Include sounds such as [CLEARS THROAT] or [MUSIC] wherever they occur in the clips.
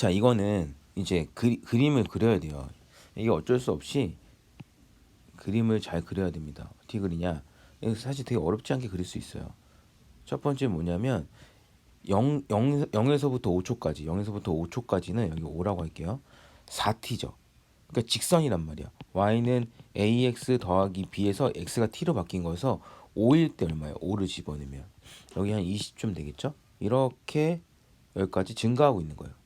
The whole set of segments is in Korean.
자, 이거는 이제 그, 그림을 그려야 돼요. 이게 어쩔 수 없이 그림을 잘 그려야 됩니다. 어떻게 그리냐? 사실 되게 어렵지 않게 그릴 수 있어요. 첫 번째 뭐냐면 0, 0, 0에서부터 5초까지 0에서부터 5초까지는 여기 5라고 할게요. 4t죠. 그러니까 직선이란 말이야. y는 ax 더하기 b에서 x가 t로 바뀐 거여서 5일 때 얼마예요? 5를 집어넣으면 여기 한 20쯤 되겠죠? 이렇게 여기까지 증가하고 있는 거예요.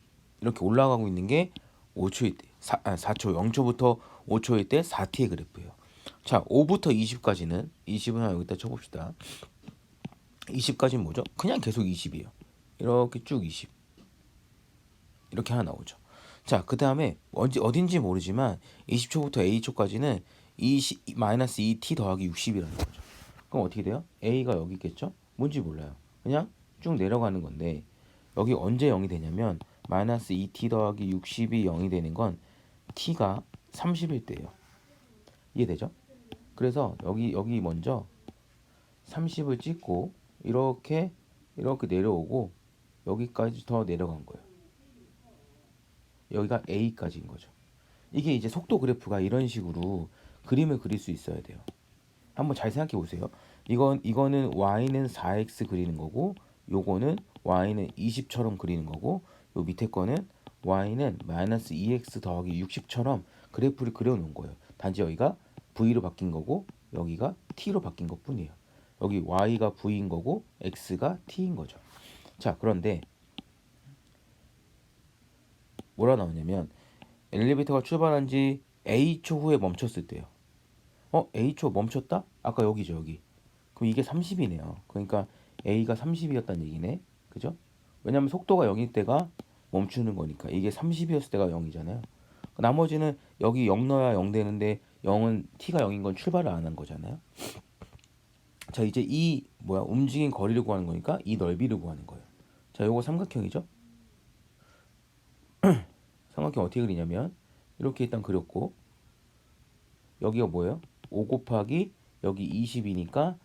이렇게 올라가고 있는 게 5초일 때, 4, 아, 4초, 0초부터 5초일 때 4t의 그래프예요. 자, 5부터 20까지는 20은 한 여기다 쳐봅시다. 20까지는 뭐죠? 그냥 계속 20이에요. 이렇게 쭉 20. 이렇게 하나 나오죠. 자, 그 다음에 어디, 어딘지 모르지만 20초부터 A초까지는 20, 마이너스 2t 더하기 60이라는 거죠. 그럼 어떻게 돼요? A가 여기 있겠죠? 뭔지 몰라요. 그냥 쭉 내려가는 건데 여기 언제 0이 되냐면 마이너스 2t 더하기 60이 0이 되는 건 t가 30일 때예요. 이해되죠? 그래서 여기 여기 먼저 30을 찍고 이렇게 이렇게 내려오고 여기까지 더 내려간 거예요. 여기가 A까지인 거죠. 이게 이제 속도 그래프가 이런 식으로 그림을 그릴 수 있어야 돼요. 한번 잘 생각해 보세요. 이건 이거는 y는 4x 그리는 거고 요거는 y는 20처럼 그리는 거고 요 밑에 거는 y는 마이너스 2x 더하기 60처럼 그래프를 그려 놓은 거예요. 단지 여기가 v로 바뀐 거고 여기가 t로 바뀐 것 뿐이에요. 여기 y가 v인 거고 x가 t인 거죠. 자, 그런데 뭐라 나오냐면 엘리베이터가 출발한 지 a초 후에 멈췄을 때요. 어, a초 멈췄다? 아까 여기죠, 여기. 그럼 이게 30이네요. 그러니까 a가 30이었다는 얘기네. 그죠? 왜냐면 속도가 0일 때가 멈추는 거니까 이게 30이었을 때가 0이잖아요. 나머지는 여기 0 넣어야 0 되는데 0은 t가 0인 건 출발을 안 한 거잖아요. 자, 이제 이 뭐야? 움직인 거리를 구하는 거니까 이 넓이를 구하는 거예요. 자, 요거 삼각형이죠? [CLEARS THROAT] 삼각형 어떻게 그리냐면 이렇게 일단 그렸고 여기가 뭐예요? 5 곱하기 여기 20이니까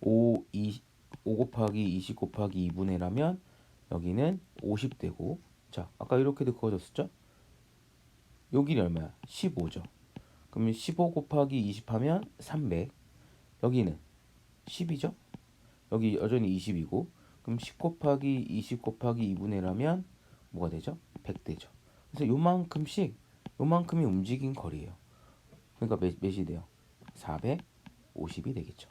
5, 2, 5 곱하기 20 곱하기 2분의 1하면 여기는 50되고 자 아까 이렇게도 그어졌었죠? 여기는 얼마야? 15죠. 그러면 15 곱하기 20 하면 300 여기는 10이죠? 여기 여전히 20이고 그럼 10 곱하기 20 곱하기 2분의 1하면 뭐가 되죠? 100 되죠. 그래서 요만큼씩 요만큼이 움직인 거리예요. 그러니까 몇, 몇이 돼요? 450이 되겠죠.